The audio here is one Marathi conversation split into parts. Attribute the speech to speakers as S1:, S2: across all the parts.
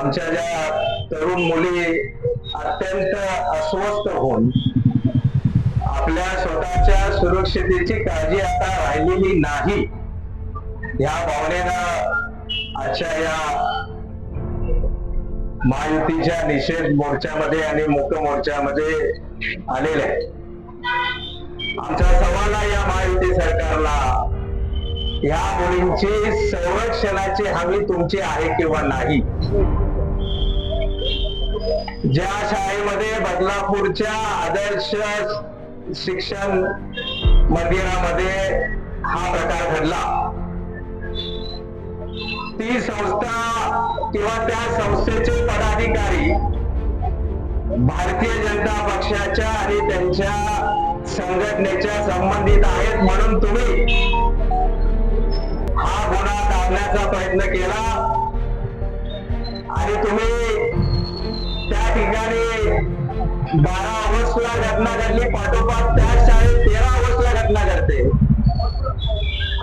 S1: आमच्या ज्या तरुण मुली अत्यंत अस्वस्थ होऊन आपल्या स्वतःच्या सुरक्षितेची काळजी आता राहिलेली नाही या भावनेनं आजच्या या महायुतीच्या निषेध मोर्चामध्ये आणि मूक मोर्चामध्ये आलेले आहे आमचा सवाल आहे या महायुती सरकारला या मुलींची संरक्षणाची हमी तुमची आहे किंवा नाही? ज्या शाळेमध्ये बदलापूरच्या आदर्श शिक्षण मंदिरामध्ये हा प्रकार घडला ती संस्था किंवा त्या संस्थेचे पदाधिकारी भारतीय जनता पक्षाच्या आणि त्यांच्या संघटनेच्या संबंधित आहेत म्हणून तुम्ही हा गुन्हा दाबण्याचा प्रयत्न केला आणि तुम्ही ठिकाणी बारा ऑगस्टला घटना घडली. पाठोपाठ त्याच शाळेत तेरा ऑगस्टला घटना घडते.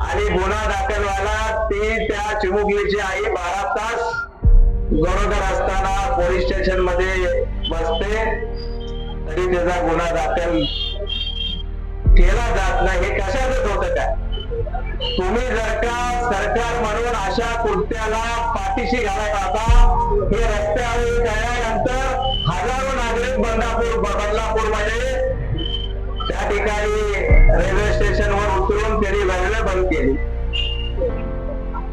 S1: आणि गुन्हा दाखल व्हायला ती त्या चिमुकलीची आई बारा तास गरोदर असताना पोलीस स्टेशनमध्ये बसते. तरी त्याचा गुन्हा दाखल केला जात नाही. हे कशातच होत काय तुम्ही जर का सरकार म्हणून अशा कृत्याला पाठीशी घालत आता हे रस्त्यावर गळ्यानंतर बदलापूरमध्ये त्या ठिकाणी रेल्वे स्टेशनवर उतरून त्यांनी रेल्वे बंद केली.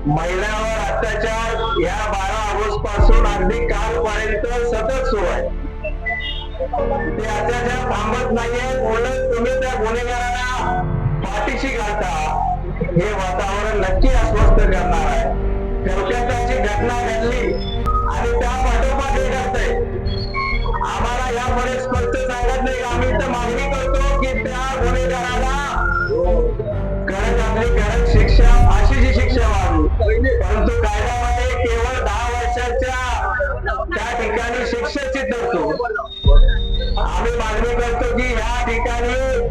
S1: महिलांवर अत्याचार या बारा ऑगस्टपासून अगदी कालपर्यंत सतत सुरू आहे. ते अत्याचार थांबत नाहीये. उलट तुम्ही त्या गुन्हेगारांना पाठीशी घालता. हे वातावरण नक्की अस्वस्थ करणार आहे. कलकत्ताची घटना घडली आणि त्या पाठोपाठ हे घडतंय. आम्हाला स्पष्ट सांगत नाही. आम्ही तर मागणी करतो की त्या गुन्हेगाराला कडक आपली कडक शिक्षा अशी जी शिक्षा व्हावी. परंतु कायद्यामध्ये केवळ दहा वर्षाच्या त्या ठिकाणी शिक्षेची तरतूद आम्ही मागणी करतो की ह्या ठिकाणी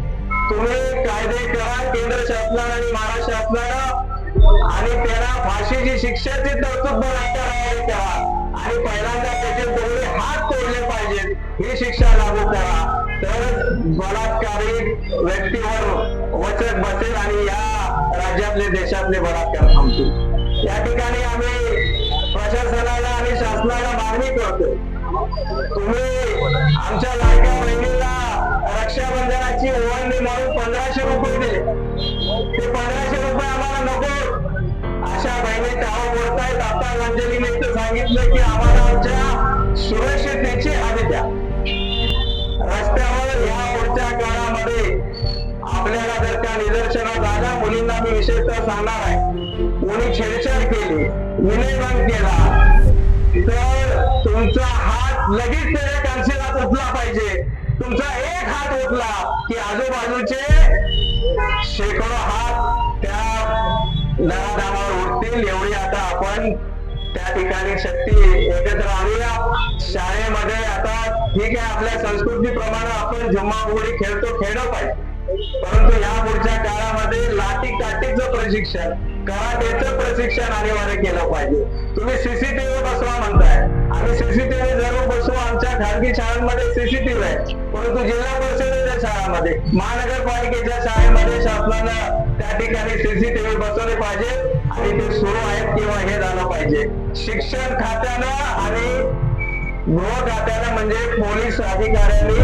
S1: तुम्ही कायदे करा केंद्र शासनानं आणि महाराष्ट्र शासनानं आणि त्याला फाशीची शिक्षाची तरतूद बलात्कारावर त्याला. आणि पहिल्यांदा त्याचे दोन्ही हात तोडले पाहिजेत. ही शिक्षा लागू करा. तर बलात्कारी व्यक्तीवर वचक बसेल आणि या राज्यातले देशातले बलात्कार थांबतील. या ठिकाणी आम्ही प्रशासनाला आणि शासनाला मागणी करतो. तुम्ही आमच्या लाडक्या बहिणीला रक्षाबंधनाची ओवाळणी म्हणून पंधराशे रुपये दिले ते पंधराशे रुपये आम्हाला नको. अशा बहिणी काव बोलतायत. आता रंजनीने सांगितलं की आम्हाला आमच्या सुरक्षितेची हमी द्या. रस्त्यावर या पुढच्या काळामध्ये आपल्याला जर त्या निदर्शनात आल्या मुलींना मी विशेषतः सांगणार आहे. कोणी छेडछाड केली विनयभंग केला तर तुमचा हात लगेच त्याच्या कॅन्सिलात उठला पाहिजे. तुमचा एक हात उठला. की आजूबाजूचे शेकडो हात त्या नराधामावर उठतील एवढी आता आपण त्या ठिकाणी शक्ती एकत्र आणूया. शाळेमध्ये आता ठीक आहे आपल्या संस्कृतीप्रमाणे आपण जुम्माबुडी खेळतो खेळलं पाहिजे. परंतु या पुढच्या काळामध्ये लाठी काठीचं प्रशिक्षण कराटेचं प्रशिक्षण अनिवार्य केलं पाहिजे. तुम्ही सीसीटीव्ही बसवा म्हणताय. आम्ही सीसीटीव्ही जरूर बसवू. आमच्या खाजगी शाळांमध्ये सीसीटीव्ही आहे. परंतु जिल्हा परिषदेच्या शाळांमध्ये महानगरपालिकेच्या शाळेमध्ये शासनानं त्या ठिकाणी सीसीटीव्ही बसवले पाहिजे आणि ते सुरू आहेत किंवा हे झालं पाहिजे. शिक्षण खात्यानं आणि गृह खात्यानं म्हणजे पोलीस अधिकाऱ्यांनी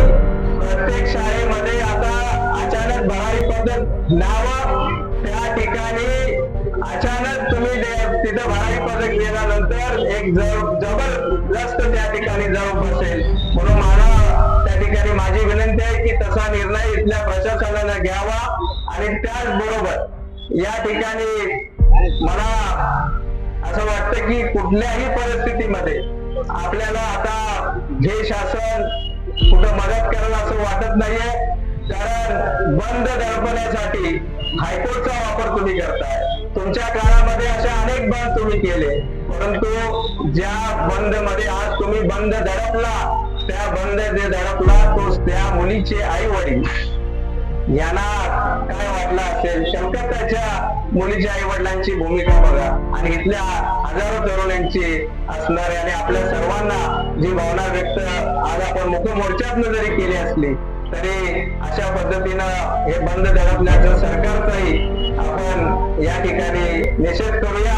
S1: प्रत्येक शाळेमध्ये आता अचानक भरारी पद्धत नावा तर एक जबरदस्त त्या ठिकाणी जाऊ बसेल. म्हणून मला त्या ठिकाणी माझी विनंती आहे की तसा निर्णय इथल्या प्रशासनानं घ्यावा आणि त्याचबरोबर या ठिकाणी मला असं वाटतं की कुठल्याही परिस्थितीमध्ये आपल्याला आता हे शासन कुठं मदत करायला असं वाटत नाहीये. बंद दडपण्यासाठी हायकोर्टचा वापर तुम्ही करताय. तुमच्या काळामध्ये असे अनेक बंद तुम्ही केले. परंतु ज्या बंदमध्ये आज तुम्ही बंद दडपला त्या बंद जे दडपला तो त्या मुलीचे आई वडील यांना काय वाटलं असेल? कलकत्ताच्या मुलीच्या आई वडिलांची भूमिका बघा. आणि इथल्या हजारो तरुणांची असणारी आणि आपल्या सर्वांना जी भावना व्यक्त आज आपण मुखमोर्चातनं जरी केली असली तरी अशा पद्धतीनं हे बंद दडपण्याचं सरकारचाही आपण या ठिकाणी निषेध करूया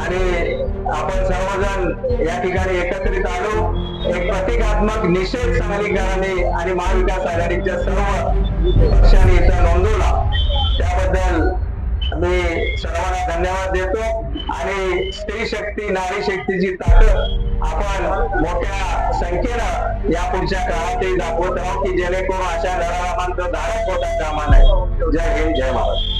S1: आणि आपण सर्वजण या ठिकाणी एकत्रित आलो. एक प्रतिकात्मक निषेध सांगलीकरांनी आणि महाविकास आघाडीच्या सर्व पक्षांनी इथं नोंदवला. त्याबद्दल मी सर्वांना धन्यवाद देतो. आणि स्त्री शक्ती नारी शक्तीची ताकद आपण मोठ्या संख्येनं या पुढच्या काळातही दाखवत आहोत की जेणेकरून अशा लढामांचं धारक होता कामा नाही. जय हिंद जय महाराज